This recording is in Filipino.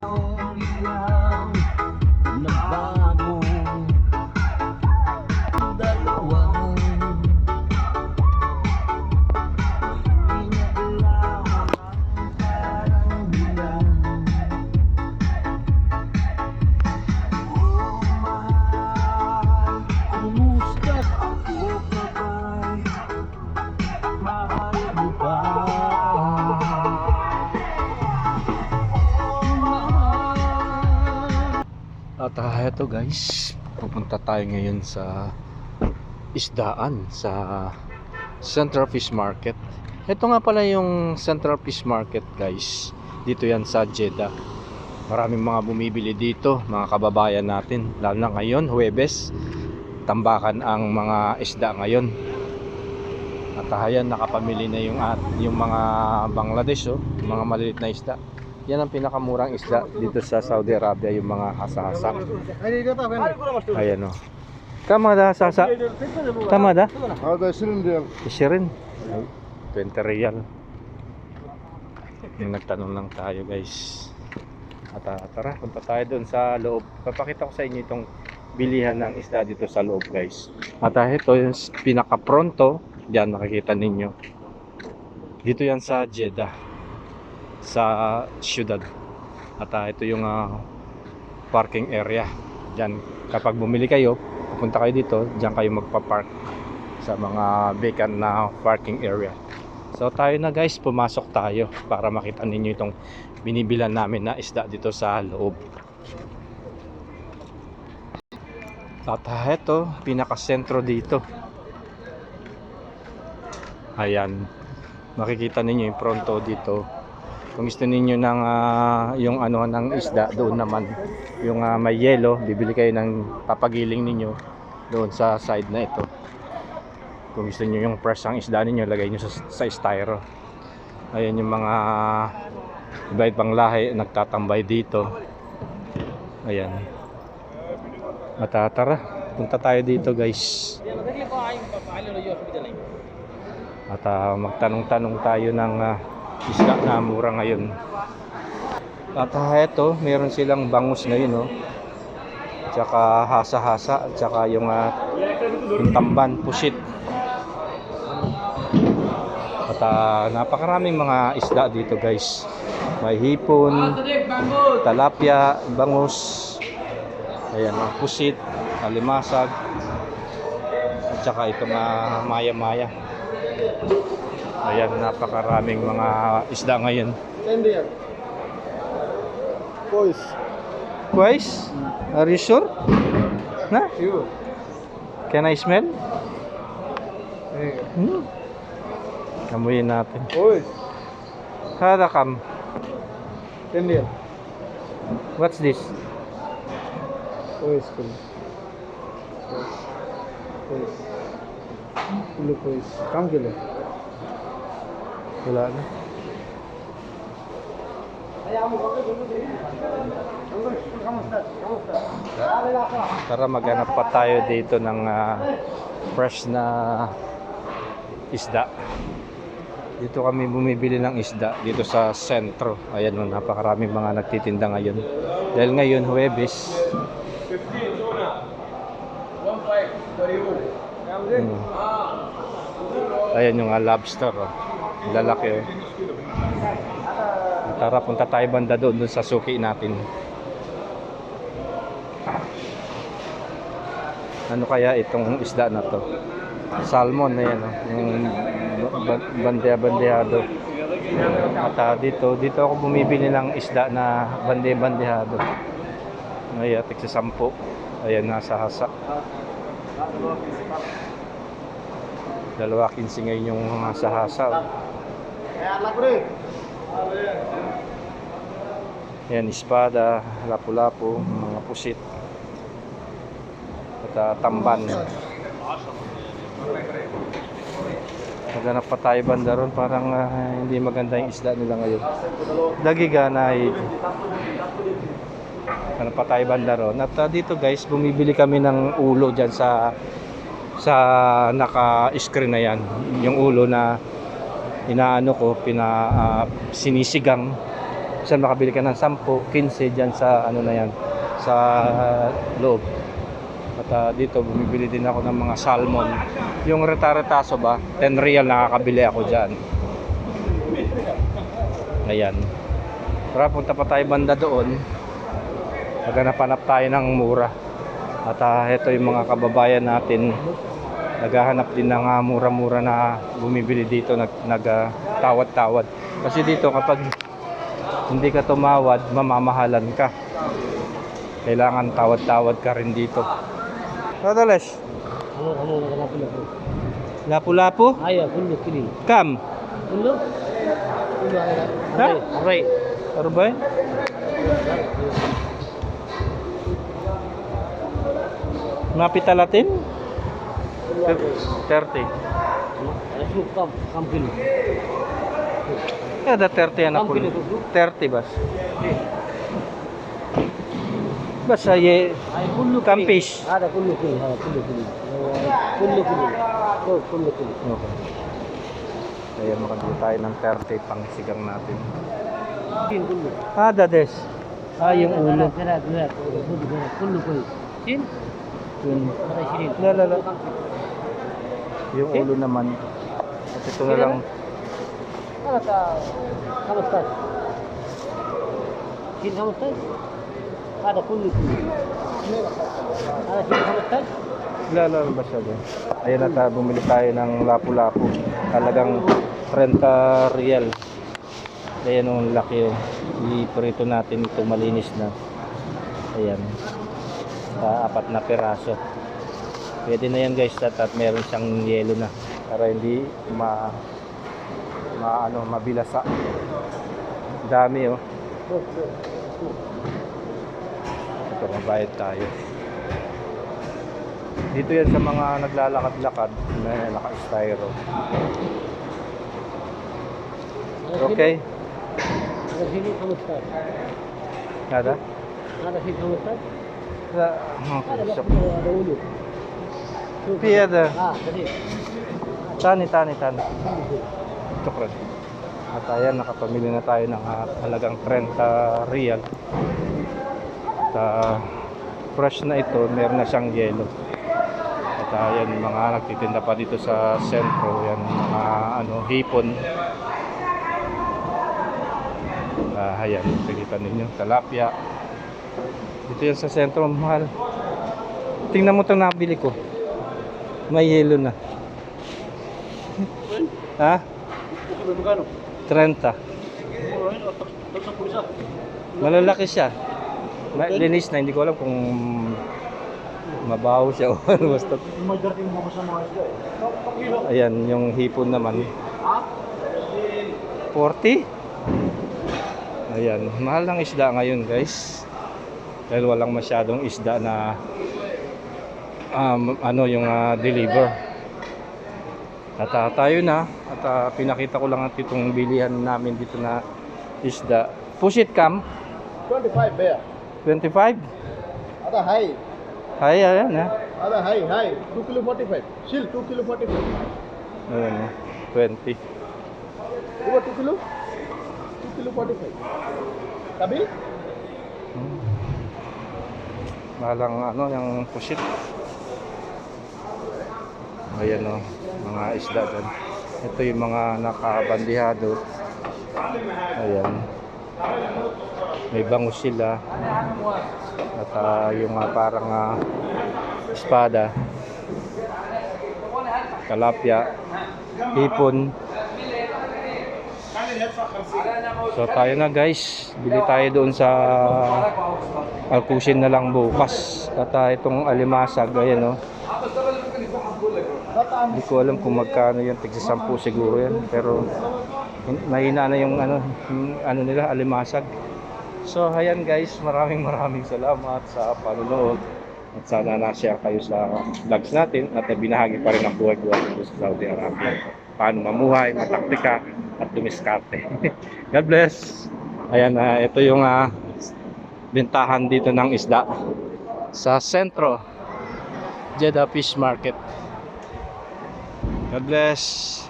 Nobody Eto guys, pupunta tayo ngayon sa isdaan sa Central Fish Market. Ito nga pala yung Central Fish Market guys. Dito yan sa Jeddah. Maraming mga bumibili dito, mga kababayan natin. Lalo na ngayon, Huwebes. Tambakan ang mga isda ngayon. At ayan, nakapamili na yung, at, yung mga Bangladesh, oh, mga malilit na isda. Yan ang pinakamurang isda dito sa Saudi Arabia, yung mga hasahasa. Ayan oh. o. Kama da hasahasa. Tama da? Hada 20 riyal. 20? 20 riyal. Nagtanong lang tayo guys. At uh, tara, punta tayo doon sa loob. Papakita ko sa inyo itong bilihan ng isda dito sa loob guys. At ah, ito yung pinaka-pronto. Diyan makikita ninyo. Dito yan sa Jeddah. Sa syudad. At ah, ito yung ah, parking area. Diyan, kapag bumili kayo, pupunta kayo dito, diyan kayo magpa-park sa mga vacant na parking area. So tayo na guys, pumasok tayo para makita ninyo itong binibilan namin na isda dito sa loob. At ah, ito, pinaka-sentro dito. Ayan. Makikita ninyo yung pronto dito. Kung gusto ninyo ng ah, yung ano ng isda doon naman yung ah, may yellow, bibili kayo ng papagiling ninyo doon sa side na ito. Kung gusto niyo yung fresh ang isda ninyo, lagay niyo sa, sa styro. Ayan yung mga iba pang lahi nagtatambay dito. Ayan. At ah, tara, punta tayo dito guys. At ah, magtanong-tanong tayo ng ah, isda na mura ngayon. At ah, eto, meron silang bangus ngayon, no? Tsaka hasa-hasa, tsaka yung, ah, yung tamban, pusit. At ah, napakaraming mga isda dito guys. May hipon, talapia, bangus, ayan, mga pusit, alimasag, at saka itong ah, maya-maya. Ayan, napakaraming mga isda ngayon. Tender. Kois. Kois? Are you sure? Na? Sure. Can I smell? Hmm. Kamuyin natin. Kois. Harakam. Tender. What's this? Kois. Kois. Kois. Kois. Kois. Come, Kilo. Wala na. Tara maghanap pa tayo dito ng ah, fresh na isda. Dito kami bumibili ng isda dito sa sentro. Ayan no, napakaraming mga nagtitinda ngayon. Dahil ngayon Huwebes. Hmm. Ayan yung ah, lobster. Oh. Lalaki. Oh. Tara, punta tayo banda doon, doon sa suki natin. Ano kaya itong isda na to? Salmon na yan, oh. yung ba- bandeha-bandehado. At ah, dito, dito ako bumibili ng isda na bande-bandehado. Ngayon, tig sa sampu. Ayan, nasa hasa. Dalawa 15 ngayon yung nasa hasa. Yan, espada, lapu-lapu, mga pusit. At ah, tamban. Maghanap pa tayo banda ron, parang ah, hindi maganda yung isda nila ngayon. Dagiga na Hanap pa tayo banda ron. At ah, dito guys, bumibili kami ng ulo dyan sa sa naka-screen na yan. Yung ulo na inaano ko, pina ah, sinisigang Minsan makabili ka ng 10, 15 dyan sa ano na yan, sa loob. At ah, dito bumibili din ako ng mga salmon. Yung reta-retaso ba, 10 real nakakabili ako dyan. Ayan. Tara, punta pa tayo banda doon. Naghanap-hanap tayo ng mura. At ah, ito yung mga kababayan natin. Naghahanap din ng ah, mura-mura na bumibili dito. Nag, nag ah, tawad-tawad. Kasi dito kapag hindi ka tumawad, mamamahalan ka. Kailangan tawad-tawad ka rin dito. Rodales, Ano, ano, nakalapin ako. lapu-lapu, Ayaw, kulo, kili. kam. Kulo? Kulo, ayaw. Ha? Aray, aray. Ano ba yun? Mapita Latin? 30. Asu, kam, kilo. Kada 30 anak ko. Kam kilo, kulo. 30 bas. Basta ye Ay, kulo, Kam kili. fish. Ada. Ada kulo, kili. Kulo, kili. Oh, kulo, kili. Okay. Kaya makabili tayo ng 30 pang sigang natin. Kulo. Ah, dades. Ah, yung ulo. Kira, kira, kulo, kira. Yun. Aray, sin. Lalala. Yung ulo naman. At ito na lang. Ano ka? Kamusta? Sin, kamusta? Ada kulo. Ada sin, kamusta? Lalala ba siya doon? Ayan at ah, bumili tayo ng lapu-lapu. Talagang 30 real. Ayan ang laki oh. Iprito natin ito malinis na. Ayan. Sa apat na peraso. Pwede na yan guys at, at meron siyang yelo na para hindi ma ma ano mabilasa. Dami oh. Ito mabayad tayo. Dito yan sa mga naglalakad-lakad na naka-styro. Okay. Nada? Ada sini kamusta? Sa. Piyada. Tani, tani, tani. Chokran. At ayan, nakapamili na tayo ng ah, halagang 30 real. At ah, fresh na ito, meron na siyang yelo. At ayan, mga nagtitinda pa dito sa sentro, yan, mga ano, hipon. Ah, ayan, pilitan ninyo, talapia. Dito yan sa sentro, mahal. Tingnan mo itong nabili ko. May yelo na. ha? 30. Malalaki siya. Ma- linis na, hindi ko alam kung mabaho siya o ano basta. Ayan, yung hipon naman. 40? Ayan, mahal ng isda ngayon guys. Dahil walang masyadong isda na um, ano yung ah, deliver. At ah, tayo na at ah, pinakita ko lang at itong bilihan namin dito na isda. Pusit cam 25 bear. 25. Ada high. Hay ayan ha. Ada high, high. 2 kilo 45. Shield 2 kilo 45. Ayan ha. 20. Over 2 kilo? 2 kilo 45. Kabil? Hmm. Malang ano yung pusit. Ayan o, mga isda dyan. Ito yung mga nakabandihado. Ayan. May bangus sila. At ah, yung ah, parang ah, espada. Kalapya. Hipon. So tayo na guys. Bili tayo doon sa Alcusin na lang bukas. At ah, itong alimasag, ayan o. Hindi ko alam kung magkano yan, tigsa 10 siguro yan. Pero hin- mahina na yung ano, yung ano nila, alimasag. So ayan guys, maraming maraming salamat sa panonood. At sana na-share kayo sa vlogs natin at binahagi pa rin ang buhay-buhay sa Saudi Arabia. Paano mamuhay, mataktika at dumiskarte. God bless! Ayan, ah, ito yung ah, bintahan dito ng isda sa sentro Jeddah Fish Market. God bless.